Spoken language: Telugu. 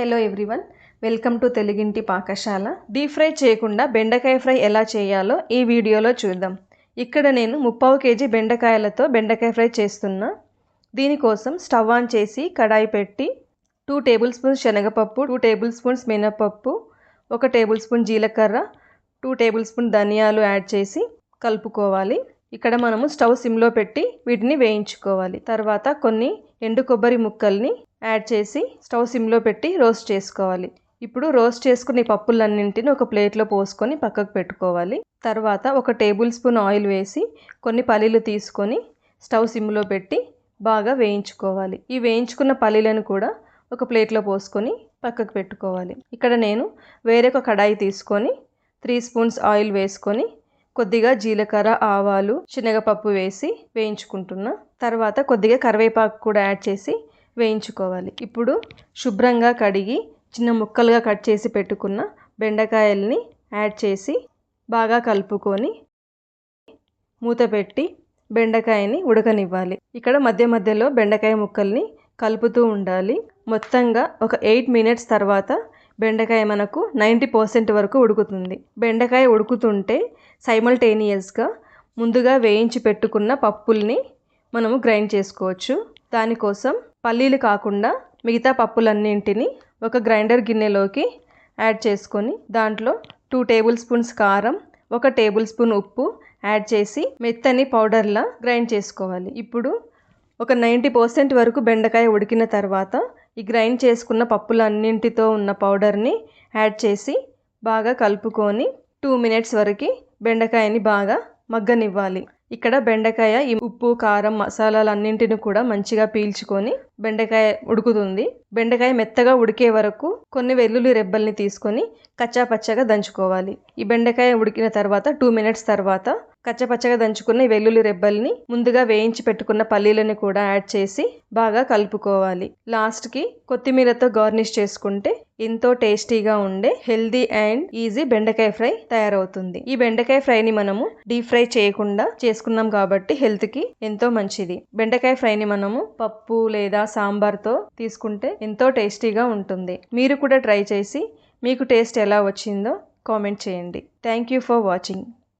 హలో ఎవ్రీవన్ వెల్కమ్ టు తెలుగింటి పాకశాల డీప్ ఫ్రై చేయకుండా బెండకాయ ఫ్రై ఎలా చేయాలో ఈ వీడియోలో చూద్దాం. ఇక్కడ నేను ముప్పావు కేజీ బెండకాయలతో బెండకాయ ఫ్రై చేస్తున్నా. దీనికోసం స్టవ్ ఆన్ చేసి కడాయి పెట్టి టూ టేబుల్ స్పూన్స్ శనగపప్పు టూ టేబుల్ స్పూన్స్ మినపప్పు ఒక టేబుల్ స్పూన్ జీలకర్ర టూ టేబుల్ స్పూన్ ధనియాలు యాడ్ చేసి కలుపుకోవాలి. ఇక్కడ మనము స్టవ్ సిమ్లో పెట్టి వీటిని వేయించుకోవాలి. తర్వాత కొన్ని ఎండు కొబ్బరి ముక్కల్ని యాడ్ చేసి స్టవ్ సిమ్లో పెట్టి రోస్ట్ చేసుకోవాలి. ఇప్పుడు రోస్ట్ చేసుకున్న పప్పులన్నింటిని ఒక ప్లేట్లో పోసుకొని పక్కకు పెట్టుకోవాలి. తర్వాత ఒక టేబుల్ స్పూన్ ఆయిల్ వేసి కొన్ని పల్లీలు తీసుకొని స్టవ్ సిమ్లో పెట్టి బాగా వేయించుకోవాలి. ఈ వేయించుకున్న పల్లీలను కూడా ఒక ప్లేట్లో పోసుకొని పక్కకు పెట్టుకోవాలి. ఇక్కడ నేను వేరొక కడాయి తీసుకొని త్రీ స్పూన్స్ ఆయిల్ వేసుకొని కొద్దిగా జీలకర్ర ఆవాలు శనగపప్పు వేసి వేయించుకుంటున్నా తర్వాత కొద్దిగా కరివేపాకు కూడా యాడ్ చేసి వేయించుకోవాలి. ఇప్పుడు శుభ్రంగా కడిగి చిన్న ముక్కలుగా కట్ చేసి పెట్టుకున్న బెండకాయల్ని యాడ్ చేసి బాగా కలుపుకొని మూత పెట్టి బెండకాయని ఉడకనివ్వాలి. ఇక్కడ మధ్య మధ్యలో బెండకాయ ముక్కల్ని కలుపుతూ ఉండాలి. మొత్తంగా ఒక ఎయిట్ మినిట్స్ తర్వాత బెండకాయ మనకు నైంటీ పర్సెంట్ వరకు ఉడుకుతుంది. బెండకాయ ఉడుకుతుంటే సైమల్టేనియస్గా ముందుగా వేయించి పెట్టుకున్న పప్పుల్ని మనము గ్రైండ్ చేసుకోవచ్చు. దానికోసం పల్లీలు కాకుండా మిగతా పప్పులన్నింటినీ ఒక గ్రైండర్ గిన్నెలోకి యాడ్ చేసుకొని దాంట్లో టూ టేబుల్ స్పూన్స్ కారం ఒక టేబుల్ స్పూన్ ఉప్పు యాడ్ చేసి మెత్తని పౌడర్లా గ్రైండ్ చేసుకోవాలి. ఇప్పుడు ఒక నైంటీ పర్సెంట్ వరకు బెండకాయ ఉడికిన తర్వాత ఈ గ్రైండ్ చేసుకున్న పప్పులన్నింటితో ఉన్న పౌడర్ని యాడ్ చేసి బాగా కలుపుకొని టూ మినిట్స్ వరకు బెండకాయని బాగా మగ్గనివ్వాలి. ఇక్కడ బెండకాయ ఈ ఉప్పు కారం మసాలాలు అన్నింటిని కూడా మంచిగా పీల్చుకొని బెండకాయ ఉడుకుతుంది. బెండకాయ మెత్తగా ఉడికే వరకు కొన్ని వెల్లుల్లి రెబ్బల్ని తీసుకొని కచ్చాపచ్చగా దంచుకోవాలి. ఈ బెండకాయ ఉడికిన తర్వాత టూ మినిట్స్ తర్వాత కచ్చపచ్చగా దంచుకున్న ఈ వెల్లుల్లి రెబ్బల్ని ముందుగా వేయించి పెట్టుకున్న పల్లీలను కూడా యాడ్ చేసి బాగా కలుపుకోవాలి. లాస్ట్కి కొత్తిమీరతో గార్నిష్ చేసుకుంటే ఎంతో టేస్టీగా ఉండే హెల్దీ అండ్ ఈజీ బెండకాయ ఫ్రై తయారవుతుంది. ఈ బెండకాయ ఫ్రైని మనము డీప్ ఫ్రై చేయకుండా చేసుకున్నాం కాబట్టి హెల్త్కి ఎంతో మంచిది. బెండకాయ ఫ్రైని మనము పప్పు లేదా సాంబార్తో తీసుకుంటే ఎంతో టేస్టీగా ఉంటుంది. మీరు కూడా ట్రై చేసి మీకు టేస్ట్ ఎలా వచ్చిందో కామెంట్ చేయండి. Thank you for watching.